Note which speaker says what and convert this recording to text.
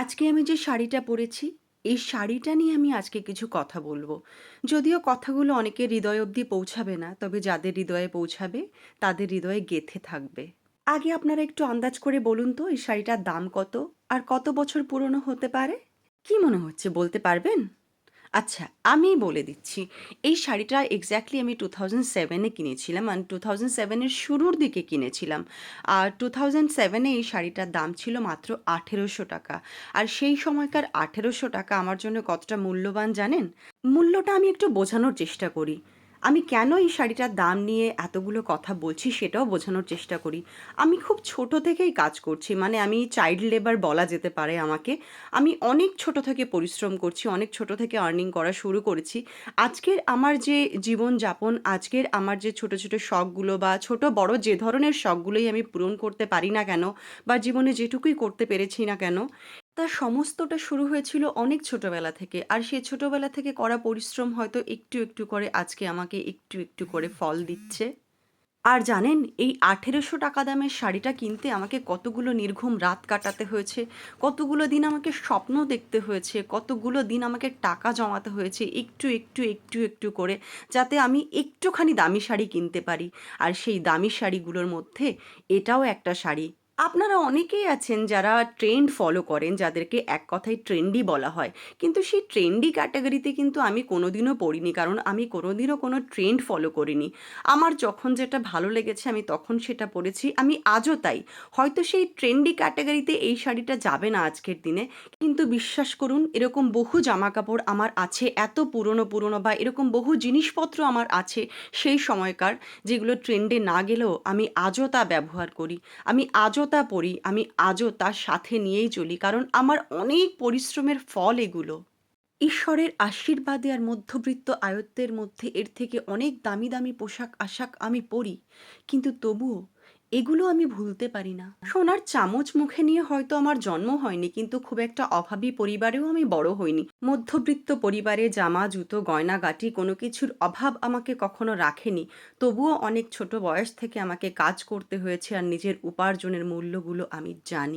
Speaker 1: আজকে আমি যে শাড়িটা পরেছি, এই শাড়িটা নিয়ে আমি আজকে কিছু কথা বলব। যদিও কথাগুলো অনেকে হৃদয় অবধি পৌঁছাবে না, তবে যাদের হৃদয়ে পৌঁছাবে, তাদের হৃদয়ে গেথে থাকবে। আগে আপনারা একটু আন্দাজ করে বলুন তো, এই শাড়িটার দাম কত? আর কত বছর পুরনো হতে পারে? কি মনে হচ্ছে, বলতে পারবেন? আচ্ছা আমি বলে দিচ্ছি, এই শাড়িটা এক্স্যাক্টলি আমি টু থাউজেন্ড সেভেনে কিনেছিলাম আর টু থাউজেন্ড সেভেনের শুরুর দিকে কিনেছিলাম। আর টু থাউজেন্ড সেভেনে এই শাড়িটার দাম ছিল মাত্র আঠেরোশো টাকা। আর সেই সময়কার আঠেরোশো টাকা আমার জন্য কতটা মূল্যবান জানেন? মূল্যটা আমি একটু বোঝানোর চেষ্টা করি। আমি কেন এই শাড়িটার দাম নিয়ে এতগুলো কথা বলছি সেটাও বোঝানোর চেষ্টা করি। আমি খুব ছোট থেকেই কাজ করছি মানে আমি চাইল্ড লেবার বলা যেতে পারে আমাকে। আমি অনেক ছোট থেকে পরিশ্রম করছি, অনেক ছোট থেকে আর্নিং করা শুরু করেছি। আজকের আমার যে জীবনযাপন, আজকের আমার যে ছোট ছোট শখগুলো বা ছোট বড় যে ধরনের শখগুলোই আমি পূরণ করতে পারি না কেন বা জীবনে যেটুকুই করতে পেরেছি না কেন তার সমস্তটা শুরু হয়েছিল অনেক ছোটবেলা থেকে। আর সেই ছোটবেলা থেকে করা পরিশ্রম হয়তো একটু একটু করে আজকে আমাকে একটু একটু করে ফল দিচ্ছে। আর জানেন, এই আঠেরোশো টাকা দামের শাড়িটা কিনতে আমাকে কতগুলো নির্ঘুম রাত কাটাতে হয়েছে, কতগুলো দিন আমাকে স্বপ্ন দেখতে হয়েছে, কতগুলো দিন আমাকে টাকা জমাতে হয়েছে একটু একটু একটু একটু করে যাতে আমি একটুখানি দামি শাড়ি কিনতে পারি। আর সেই দামি শাড়িগুলোর মধ্যে এটাও একটা শাড়ি। আপনারা অনেকেই আছেন যারা ট্রেন্ড ফলো করেন, যাদেরকে এক কথায় ট্রেন্ডি বলা হয়। কিন্তু সেই ট্রেন্ডি ক্যাটাগরিতে কিন্তু আমি কোনোদিনও পড়িনি, কারণ আমি কোনোদিনও কোনো ট্রেন্ড ফলো করিনি। আমার যখন যেটা ভালো লেগেছে, আমি তখন সেটা পরেছি আমি আজও তাই। হয়তো সেই ট্রেন্ডি ক্যাটাগরিতে এই শাড়িটা যাবে না আজকের দিনে, কিন্তু বিশ্বাস করুন, এরকম বহু জামা কাপড় আমার আছে, এত পুরনো পুরনো বা এরকম বহু জিনিসপত্র আমার আছে সেই সময়কার, যেগুলো ট্রেন্ডে না গেলেও আমি আজও তা ব্যবহার করি। আমি আজও তা পড়ি, আমি আজও তার সাথে নিয়েই চলি, কারণ আমার অনেক পরিশ্রমের ফল এগুলো। ঈশ্বরের আশীর্বাদে আর মধ্যবৃত্ত আয়ত্তের মধ্যে এর থেকে অনেক দামি দামি পোশাক আশাক আমি পরি, কিন্তু তবুও এগুলো আমি ভুলতে পারি না। সোনার চামচ মুখে নিয়ে হয়তো আমার জন্ম হয়নি, কিন্তু খুব একটা অভাবী পরিবারেও আমি বড় হইনি। মধ্যবৃত্ত পরিবারে জামা, জুতো গয়নাগাটি কোনো কিছুর অভাব আমাকে কখনো রাখেনি। তবুও অনেক ছোট বয়স থেকে আমাকে কাজ করতে হয়েছে আর নিজের উপার্জনের মূল্যগুলো আমি জানি।